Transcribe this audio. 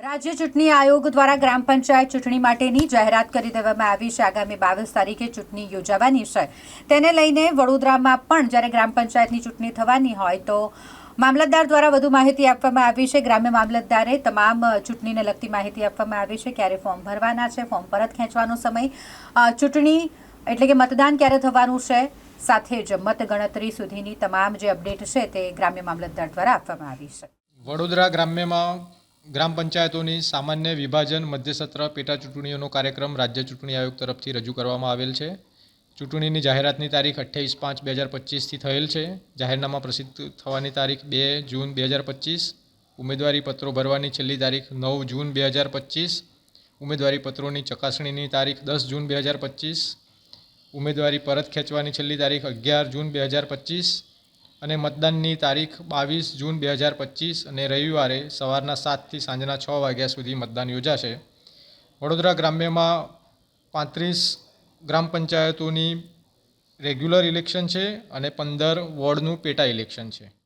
રાજ્ય ચૂંટણી આયોગ દ્વારા ગ્રામ પંચાયત ચૂંટણી માટેની જાહેરાત કરી દેવામાં આવી છે. આગામી બાવીસ તારીખે ચૂંટણી યોજાવાની છે. તેને લઈને વડોદરામાં પણ જ્યારે ગ્રામ પંચાયતની ચૂંટણી થવાની હોય તો મામલતદાર દ્વારા વધુ માહિતી આપવામાં આવી છે. ગ્રામ્ય મામલતદારે તમામ ચૂંટણીને લગતી માહિતી આપવામાં આવી છે. ક્યારે ફોર્મ ભરવાના છે? ફોર્મ પરત ખેંચવાનો સમય ચૂંટણી એટલે કે મતદાન ક્યારે થવાનું છે? સાથે જ મતગણતરી સુધીની તમામ જે અપડેટ છે તે ગ્રામ્ય મામલતદાર દ્વારા આપવામાં આવી છે. વડોદરા ગ્રામ્યમાં ગ્રામ પંચાયતોની સામાન્ય વિભાજન મધ્યસત્ર પેટા ચૂંટણીઓનો કાર્યક્રમ રાજ્ય ચૂંટણી આયોગ તરફથી રજૂ કરવામાં આવેલ છે. ચૂંટણીની જાહેરાતની તારીખ અઠ્યાવીસ પાંચ બે હજાર પચીસથી થયેલ છે. જાહેરનામા પ્રસિદ્ધ થવાની તારીખ બે જૂન બે હજાર પચીસ. ઉમેદવારી પત્રો ભરવાની છેલ્લી તારીખ નવ જૂન બે હજાર પચીસ. ઉમેદવારી પત્રોની ચકાસણીની તારીખ દસ જૂન બે હજાર પચીસ. ઉમેદવારી પરત ખેંચવાની છેલ્લી તારીખ અગિયાર જૂન બે હજાર પચીસ. અને મતદાનની તારીખ બાવીસ જૂન બે હજાર પચીસ અને રવિવારે સવારના સાતથી સાંજના છ વાગ્યા સુધી મતદાન યોજાશે. વડોદરા ગ્રામ્યમાં પાંત્રીસ ગ્રામ પંચાયતોની રેગ્યુલર ઇલેક્શન છે અને પંદર વોર્ડનું પેટા ઇલેક્શન છે.